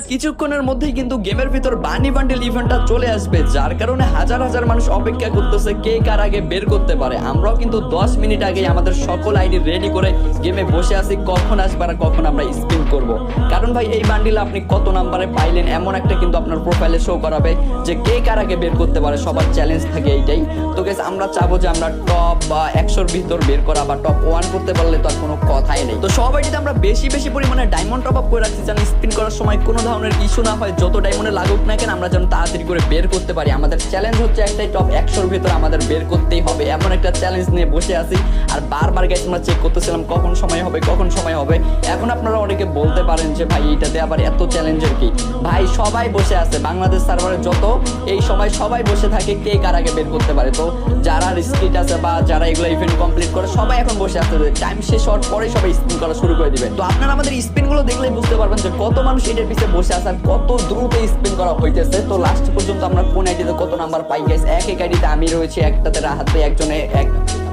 কিছুক্ষণের মধ্যেই কিন্তু গেমের ভিতর বানি বান্ডেল ইভেন্টটা চলে আসবে, যার কারণে হাজার হাজার মানুষ অপেক্ষা করতেছে কে কার আগে বের করতে পারে। আমরাও কিন্তু দশ মিনিট আগে আমাদের সকল আইডি রেডি করে গেমে বসে আছি, কখন আসবে আর কখন আমরা স্পিন করব। কারণ ভাই, এই বান্ডিল আপনি কত নাম্বারে পাইলেন, এমন একটা কিন্তু আপনার প্রোফাইলে শো করাবে যে কে কার আগে বের করতে পারে, সবার চ্যালেঞ্জ থাকে এইটাই। তো গেস আমরা চাবো যে আমরা টপ বা একশোর ভিতর বের করা বা টপ ওয়ান করতে পারলে তো আর কোনো কথাই নেই। তো সব আইডিতে আমরা বেশি বেশি পরিমাণে ডায়মন্ড টপ আপ করে রাখছি যেন স্পিন করার সময় কোনো ধরনের ইস্যু না হয়, যত ডায়মন্ডে লাগুক না কেন, আমরা যেন তাড়াতাড়ি করে বের করতে পারি। আমাদের চ্যালেঞ্জ হচ্ছে একটাই টপ একশোর ভিতর আমাদের বের করতেই হবে। এমন একটা চ্যালেঞ্জ নিয়ে বসে আছি। আর বারবার গাইস আমরা চেক করতেছিলাম কখন সময় হবে, কখন সময় হবে। এখন আপনারা অনেকে বলতে পারেন যে, ভাই এইটাতে আবার এত চ্যালেঞ্জের কি? ভাই, সবাই বসে আছে। বাংলাদেশ সার্ভারে যত, এই সময় সবাই বসে থাকে কে কার আগে বের করতে পারে। তো যারা স্কিট আছে বা যারা এগুলো ইভেন্ট কমপ্লিট করে, সবাই এখন বসে আছে। টাইম শেষ হওয়ার পরে সবাই স্পিন করা শুরু করে দিবে। তো আপনারা আমাদের স্পিনগুলো দেখলেই বুঝতে পারবেন যে, কত মানুষ এটার পিছিয়ে বসে আসার কত দ্রুত স্পিন করা হইতেছে। তো লাস্ট পর্যন্ত আমরা কোন আইডিতে কত নাম্বার পাই গেছে এক এক আইডিতে আমি রয়েছি, একটাতে রাহাতে, একজনে এক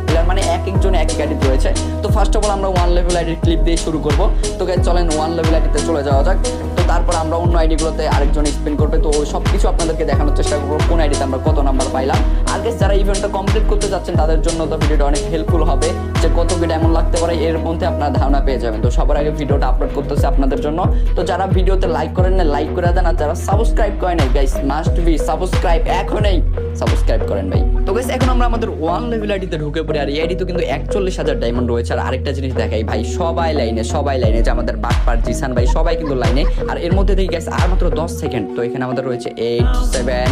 প্লেয়ার মানে এক একজন এক এক আইডিতে রয়েছে। তো ফার্স্ট অফ অল আমরা ওয়ান লেভেল আইডির ক্লিপ দিয়ে শুরু করব। তো চলেন ওয়ান লেভেল আইডিতে চলে যাওয়া যাক। তো তারপর আমরা অন্য আইডিগুলোতে আরেকজন স্পিন করবে। তো সব কিছু আপনাদেরকে দেখানোর চেষ্টা করব কোন আইডিতে আমরা কত নাম্বার পাইলাম। আর guys, যারা ইভেন্টটা কমপ্লিট করতে যাচ্ছেন তাদের জন্য তো ভিডিওটা অনেক হেল্পফুল হবে। যে কত কি এমন লাগতে পারে এর মধ্যে আপনার ধারণা পেয়ে যাবেন। তো সবার আগে ভিডিওটা আপলোড করতেছে আপনাদের জন্য। তো যারা ভিডিওতে লাইক করেন না লাইক করে দেন। আর যারা সাবস্ক্রাইব করেন গাইস মাস্ট বি সাবস্ক্রাইব এখনই। সাবস্ক্রাইব করেন ভাই। তো গাইস এখন আমরা আমাদের ওয়ান লেভেল আইডিতে ঢুকে পড়ি, আর এই আইডি তো কিন্তু একচল্লিশ হাজার ডায়মন্ড রয়েছে। আর আরেকটা জিনিস দেখাই ভাই, সবাই লাইনে সবাই লাইনে যে আমাদের বাটপার, জিসান ভাই, সবাই কিন্তু লাইনে আর এর মধ্যে দেখি গেছে আর মাত্র দশ সেকেন্ড তো এখানে আমাদের রয়েছে এইট সেভেন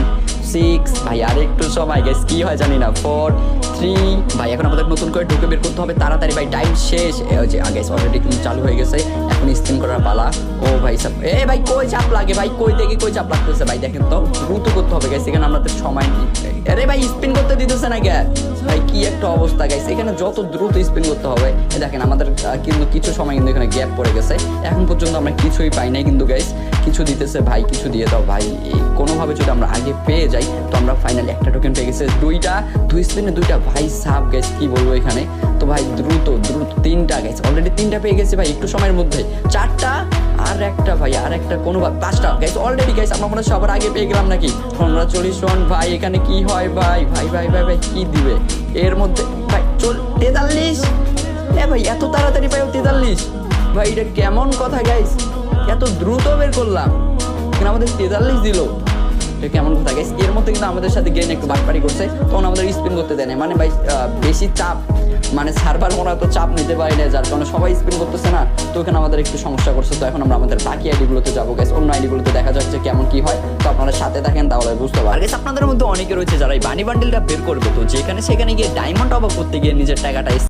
সিক্স ভাই, আর একটু সময় গেছে কি হয় জানি না ফোর থ্রি ভাই, এখন আমাদের নতুন করে ঢুকে বের করতে হবে। তাড়াতাড়ি ভাই টাইম শেষ। হচ্ছে আগে অলরেডি কিন্তু চালু হয়ে গেছে। এখন স্পিন করার পালা। ও ভাই, সব, এ ভাই, কই চাপ লাগে ভাই? কই দেখে কই চাপ লাগতেছে ভাই? দেখেন তো, দ্রুত করতে হবে গাইস এখানে আমাদের সময় নেই আরে ভাই স্পিন করতে দিতেছে না কে ভাই, কি একটা অবস্থা গাইস এখানে যত দ্রুত স্পিন করতে হবে দেখেন, আমাদের কিন্তু কিছু সময় কিন্তু এখানে গ্যাপ পড়ে গেছে। এখন পর্যন্ত আমরা কিছুই পাই নাই কিন্তু গাইস কিছু দিতেছে ভাই, কিছু দিয়ে দাও ভাই। কোনোভাবে যদি আমরা আগে পেয়ে যাই, তো আমরা ফাইনালি একটা টোকেন পেয়ে গেছে। দুইটা, দুই স্পিনে দুইটা, ভাই, সাপ গেছে কি বলব এখানে? তো ভাই, দ্রুত দ্রুত তিনটা গেছে অলরেডি তিনটা পেয়ে গেছে ভাই, একটু সময়ের মধ্যে। চারটা আর একটা ভাই আর একটা কোনো পাঁচটা। গাইস অলরেডি গাইস আমরা মনে সবার আগে পেয়ে গেলাম নাকি? কংগ্রাচুলেশন ভাই, এখানে কি হয় ভাই? ভাই ভাই ভাই ভাই, কি দিবে? এর মধ্যে, ভাই, চল, তেতাল্লিশ। এ ভাই, এত তাড়াতাড়ি পাই তেতাল্লিশ। ভাই, এটা কেমন কথা গাইস এত দ্রুত বের করলাম। এখানে আমাদের তেতাল্লিশ দিল। এটা কেমন কথা গাইস এর মধ্যে কিন্তু আমাদের সাথে গেন একটু বাটপারি করছে। তখন আমাদের স্পিন করতে দেয় না মানে ভাই বেশি চাপ মানে সার্ভার মনে হয় তো চাপ নিতে পারি না যার কারণে সবাই স্পিন করতেছে না। তো ওখানে আমাদের একটু সমস্যা করছে, তো এখন আমরা আমাদের বাকি আইডিগুলোতে যাব। গেছে অন্য আইডিগুলোতে দেখা যাচ্ছে কেমন কি হয়। তো আপনারা সাথে থাকেন, তাহলে বুঝতে পারবেন। আপনাদের মধ্যে অনেকে রয়েছে যারা এই বানি বান্ডেলটা বের করবে। তো যেখানে সেখানে গিয়ে ডায়মন্ড অফ করতে গিয়ে নিজের টাকাটা